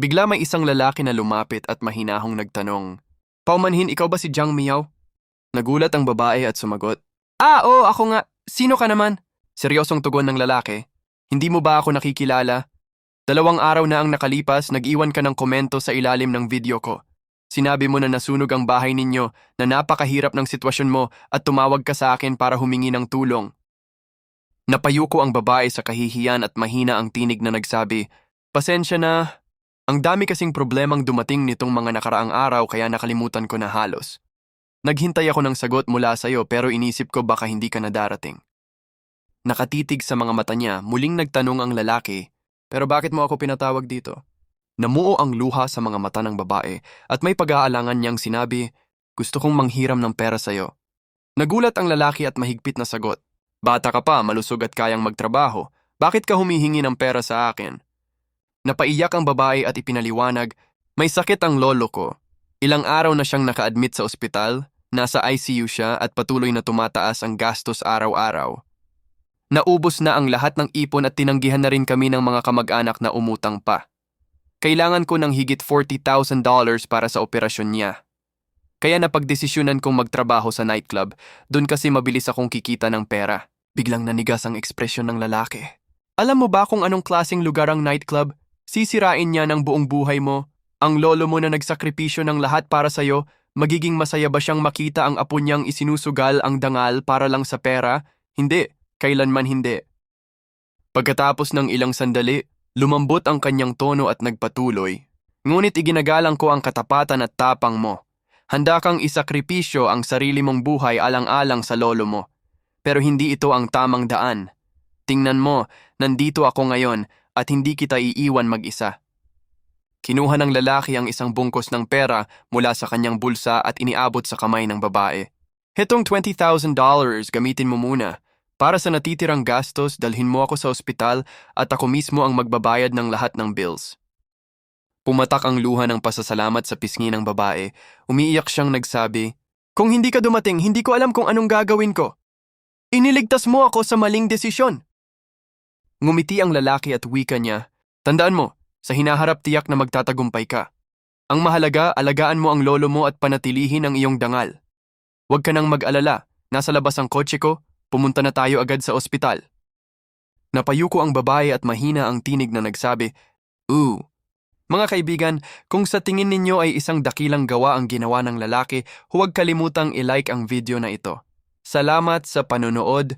Bigla may isang lalaki na lumapit at mahinahong nagtanong, Paumanhin, ikaw ba si Jiang Miao? Nagulat ang babae at sumagot, Ah, oo, ako nga. Sino ka naman? Seryosong tugon ng lalaki. Hindi mo ba ako nakikilala? Dalawang araw na ang nakalipas, nag-iwan ka ng komento sa ilalim ng video ko. Sinabi mo na nasunog ang bahay ninyo, na napakahirap ng sitwasyon mo at tumawag ka sa akin para humingi ng tulong. Napayuko ang babae sa kahihiyan at mahina ang tinig na nagsabi, Pasensya na, ang dami kasing problemang dumating nitong mga nakaraang araw kaya nakalimutan ko na halos. Naghintay ako ng sagot mula sa'yo pero inisip ko baka hindi ka na darating. Nakatitig sa mga mata niya, muling nagtanong ang lalaki, pero bakit mo ako pinatawag dito? Namuo ang luha sa mga mata ng babae at may pag-aalangan niyang sinabi, gusto kong manghiram ng pera sa'yo. Nagulat ang lalaki at mahigpit na sagot, bata ka pa, malusog at kayang magtrabaho, bakit ka humihingi ng pera sa akin? Napaiyak ang babae at ipinaliwanag, may sakit ang lolo ko. Ilang araw na siyang naka-admit sa ospital, nasa ICU siya at patuloy na tumataas ang gastos araw-araw. Naubos na ang lahat ng ipon at tinanggihan na rin kami ng mga kamag-anak na umutang pa. Kailangan ko ng higit $40,000 para sa operasyon niya. Kaya napagdesisyonan kong magtrabaho sa nightclub, doon kasi mabilis akong kikita ng pera. Biglang nanigas ang ekspresyon ng lalaki. Alam mo ba kung anong klasing lugar ang nightclub? Sisirain niya ng buong buhay mo. Ang lolo mo na nagsakripisyo ng lahat para sa'yo, magiging masaya ba siyang makita ang apo niyang isinusugal ang dangal para lang sa pera? Hindi, kailanman hindi. Pagkatapos ng ilang sandali, lumambot ang kanyang tono at nagpatuloy. Ngunit iginagalang ko ang katapatan at tapang mo. Handa kang isakripisyo ang sarili mong buhay alang-alang sa lolo mo. Pero hindi ito ang tamang daan. Tingnan mo, nandito ako ngayon at hindi kita iiwan mag-isa. Kinuha ng lalaki ang isang bungkos ng pera mula sa kanyang bulsa at iniabot sa kamay ng babae. Hetong $20,000, gamitin mo muna. Para sa natitirang gastos, dalhin mo ako sa ospital at ako mismo ang magbabayad ng lahat ng bills. Pumatak ang luha ng pasasalamat sa pisngi ng babae. Umiiyak siyang nagsabi, Kung hindi ka dumating, hindi ko alam kung anong gagawin ko. Iniligtas mo ako sa maling desisyon. Ngumiti ang lalaki at wika niya, Tandaan mo, sa hinaharap tiyak na magtatagumpay ka. Ang mahalaga, alagaan mo ang lolo mo at panatilihin ang iyong dangal. Huwag ka nang mag-alala, nasa labas ang kotse ko, pumunta na tayo agad sa ospital. Napayuko ang babae at mahina ang tinig na nagsabi, Ooh. Mga kaibigan, kung sa tingin ninyo ay isang dakilang gawa ang ginawa ng lalaki, huwag kalimutang i-like ang video na ito. Salamat sa panonood